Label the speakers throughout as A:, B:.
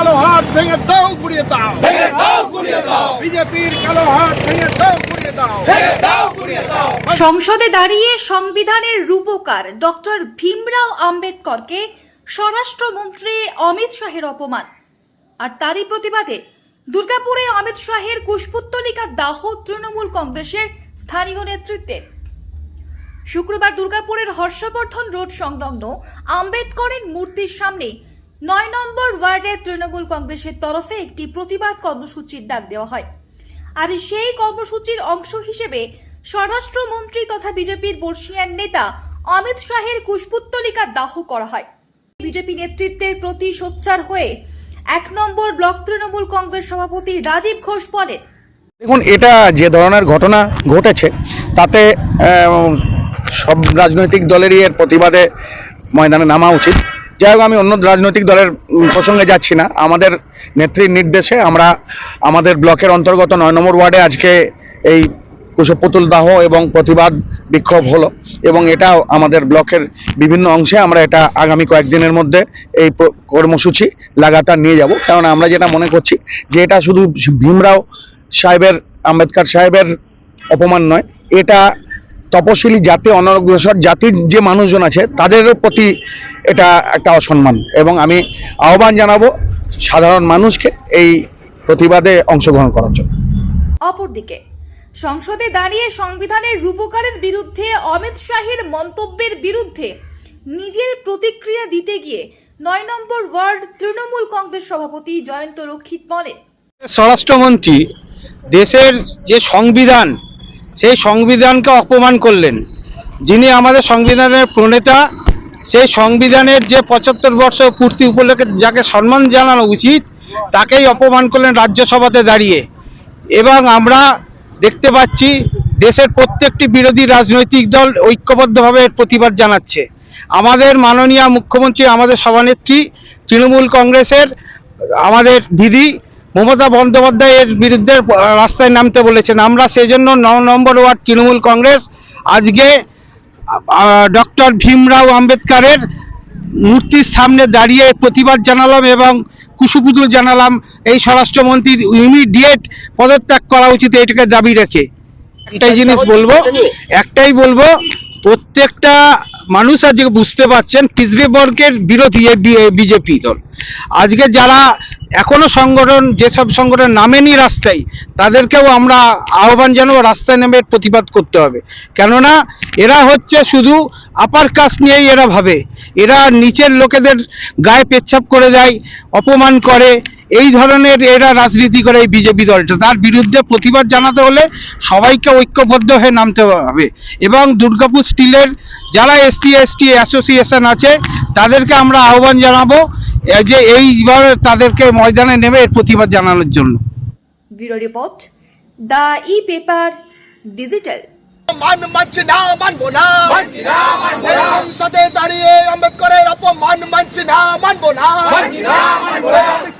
A: কালো হাত ভেঙে দাও গুড়িয়ে দাও।
B: ভেঙে দাও গুড়িয়ে দাও।
A: বিজেপির কালো হাত ভেঙে দাও গুড়িয়ে দাও।
B: ভেঙে দাও গুড়িয়ে দাও।
C: সংসদে দাঁড়িয়ে সংবিধানের রূপকার ডক্টর ভীমরাও আম্বেদকরকে স্বরাষ্ট্রমন্ত্রী অমিত শাহের অপমান। আর তারই প্রতিবাদে দুর্গাপুরে অমিত শাহের কুশপুত্তলিকা দাহ তৃণমূল কংগ্রেসের স্থানীয় নেতৃত্বে। শুক্রবার দুর্গাপুরের হর্ষবর্ধন রোড সংলগ্ন আম্বেদকরের মূর্তির সামনে নয় নম্বর ওয়ার্ডের তৃণমূল কংগ্রেসের তরফে একটি প্রতিবাদ কর্মসূচির ডাক দেওয়া হয়। আর সেই কর্মসূচির অংশ হিসেবে স্বরাষ্ট্রমন্ত্রী তথা বিজেপির বর্ষিয়ান নেতা অমিত শাহের কুশপুত্তলিকা দাহ করা হয়। বিজেপি নেতৃত্বের প্রতি সোচ্চার হয়ে এক নম্বর ব্লক তৃণমূল কংগ্রেস সভাপতি রাজীব ঘোষ বলেন,
D: দেখুন, এটা যে ধরনের ঘটনা ঘটেছে, তাতে সব রাজনৈতিক দলেরই এর প্রতিবাদে ময়দানে নামা উচিত। যাই হোক, আমি অন্য রাজনৈতিক দলের প্রসঙ্গে যাচ্ছি না। আমাদের নেত্রীর নির্দেশে আমরা আমাদের ব্লকের অন্তর্গত নয় নম্বর ওয়ার্ডে আজকে এই কুশপুতুল দাহ এবং প্রতিবাদ বিক্ষোভ হলো এবং এটা আমাদের ব্লকের বিভিন্ন অংশে আমরা এটা আগামী কয়েকদিনের মধ্যে এই কর্মসূচি লাগাতার নিয়ে যাব। কারণ আমরা যেটা মনে করছি যে এটা শুধু ভীমরাও সাহেবের, আম্বেদকর সাহেবের অপমান নয়, এটা তপশিলি জাতি অনগ্রসর জাতির যে মানুষজন আছে তাদেরও প্রতি এটা একটা অসম্মান। এবং আমি আহ্বান জানাব সাধারণ মানুষকে এই প্রতিবাদে অংশগ্রহণ করার জন্য।
C: অপরদিকে সংসদে দাঁড়িয়ে সংবিধানের রূপকারের বিরুদ্ধে অমিত শাহের মন্তব্যের বিরুদ্ধে নিজের প্রতিক্রিয়া দিতে গিয়ে নয় নম্বর ওয়ার্ড তৃণমূল কংগ্রেস সভাপতি জয়ন্ত রক্ষিত বলেন।
E: স্বরাষ্ট্রমন্ত্রী দেশের যে সংবিধান সেই সংবিধানকে অপমান করলেন। যিনি আমাদের সংবিধানের প্রণেতা, সেই সংবিধানের যে পঁচাত্তর বর্ষ পূর্তি উপলক্ষে যাকে সম্মান জানানো উচিত, তাকেই অপমান করলেন রাজ্যসভাতে দাঁড়িয়ে। এবং আমরা দেখতে পাচ্ছি দেশের প্রত্যেকটি বিরোধী রাজনৈতিক দল ঐক্যবদ্ধভাবে প্রতিবাদ জানাচ্ছে। আমাদের মাননীয় মুখ্যমন্ত্রী, আমাদের সভানেত্রী, তৃণমূল কংগ্রেসের আমাদের দিদি মমতা বন্দ্যোপাধ্যায়ের বিরুদ্ধে রাস্তায় নামতে বলেছেন। আমরা সেজন্য ন নম্বর ওয়ার্ড তৃণমূল কংগ্রেস, আজকে ডক্টর ভীমরাও আম্বেদকারের মূর্তির সামনে দাঁড়িয়ে প্রতিবাদ জানালাম এবং কুশুপুতুল জানালাম। এই স্বরাষ্ট্রমন্ত্রীর ইমিডিয়েট পদত্যাগ করা উচিত এইটাকে দাবি রেখে। একটাই জিনিস বলব, একটাই বলব, প্রত্যেকটা মানুষ আজকে বুঝতে পারছেন, পিছড়ে বর্গের বিরোধী বিজেপি দল। আজকে যারা এখনও সংগঠন, যেসব সংগঠন নামেনি রাস্তায়, তাদেরকেও আমরা আহ্বান জানাব, রাস্তায় নেমে প্রতিবাদ করতে হবে। কেননা, এরা হচ্ছে শুধু আপার কাস্ট নিয়েই এরা ভাবে। এরা নিচের লোকেদের গায়ে পেচ্ছাপ করে দেয়, অপমান করে। এই ধরনের এরা রাজনীতি করে এই বিজেপি দলটা। তার বিরুদ্ধে প্রতিবাদ জানাতে হলে সবাইকে ঐক্যবদ্ধ হয়ে নামতে হবে। এবং দুর্গাপুর স্টিলের যারা এসসি, এসটি, অ্যাসোসিয়েশন আছে, তাদেরকে আমরা আহ্বান জানাব যে এইবার তাদেরকে ময়দানে নেমে এর প্রতিবাদ জানানোর জন্য।
C: Bureau report the e paper digital.
A: মান মানছি না মানবো না।
B: মানছি না, মানবো না।
A: সংসদে দাঁড়িয়ে আম্বেদকরের অপমান মানছি না মানবো না।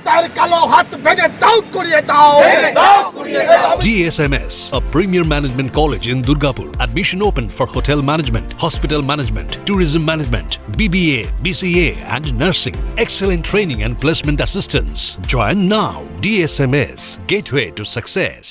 B: মানছি না, মানবো না।
A: অমিতার কালো হাত ভেঙে দাও করিয়ে দাও
B: ভেঙে দাও গুড়িয়ে দাও
F: DSMS, a premier management college in Durgapur. Admission open for hotel management, hospital management, tourism management, BBA, BCA, and nursing. Excellent training and placement assistance. Join now. DSMS, gateway to success.